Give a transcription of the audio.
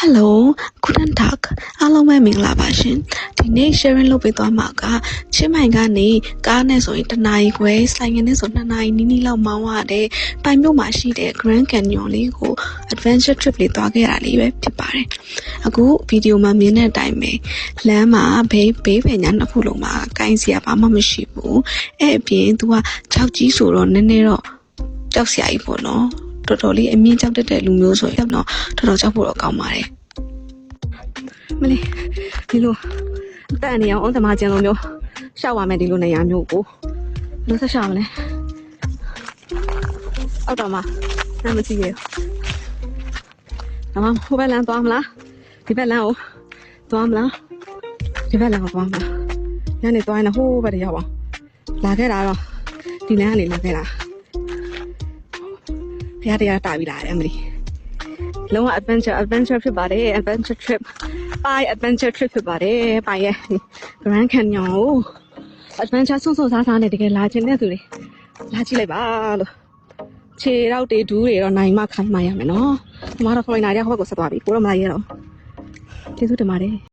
Hello Guten Tag အားလုံးပဲမင်္ဂလာပါရှင်ဒီနေ့ sharing လုပ်ပေးသွားမှာကချင်းမိုင်ကနေကားနဲ့ဆိုရင်တစ်နာရီခွဲဆိုင်ငယ်နဲ့ဆိုနှစ်နာရီနီးနီးလောက်မောင်းရတဲ့ပိုင်မြို့မှာရှိတဲ့ Grand Canyon လေးကို adventure trip လေးသွားခဲ့တာလေးပဲဖြစ်ပါတယ်အခုဗီဒီယိုမှာမြင်တဲ့အတိုင်းပဲလမ်းမှာဘေးဘေးပင်ညာနှစ်ခုလုံးမှာကိုင်းစရာဘာမှမရှိဘူးအဲ့အပြင် तू ကခြောက်ကြီးဆိုတော့နည်းနည်းတော့ကြောက်စရာကြီးပေါ့နော် တော်တော်လေးအမြင့်ကြောက်တတ်တဲ့လူမျိုးဆိုရင်တော့တော်တော်ကြောက်ဖို့တော့ကောင်းပါတယ်မလေးဒီလိုအသက်အန္တရာယ်အောင်သမားကျန်လိုမျိုးရှောက်ပါမယ်ဒီလိုနေရာမျိုးကိုဘယ်လိုဆက်ရှောက်မလဲအောက်တော့မှနားမကြည့်ရဘူးအမဟိုဘက်လမ်းသွားမလားဒီဘက်လမ်းကိုသွားမလားဒီဘက်လမ်းကိုသွားမလားညနေသွားရင်လည်းဟိုးဘက်တရောက်အောင်လာခဲ့တာတော့ဒီလမ်းကနေလာခဲ့တာ ဖရားတရားတာပြီးလာတယ်အမလီလုံးဝ adventure adventure ဖြစ်ပါတယ် adventure trip ပိုင် adventure trip ဖြစ်ပါတယ်ပိုင်ရဲ့ Grand Canyon ကို adventure ဆွန့်ဆွန့်စားစားနဲ့တကယ်လာခြင်းတဲ့သူတွေလာကြည့်လိုက်ပါလို့ခြေတော့တေဒူးတွေတော့နိုင်မခိုင်းမရမယ်နော်ဒီမှာတော့ foreigner တွေကဟိုဘက်ကိုဆက်သွားပြီကိုတော့မလိုက်ရတော့ကျေးဇူးတင်ပါတယ်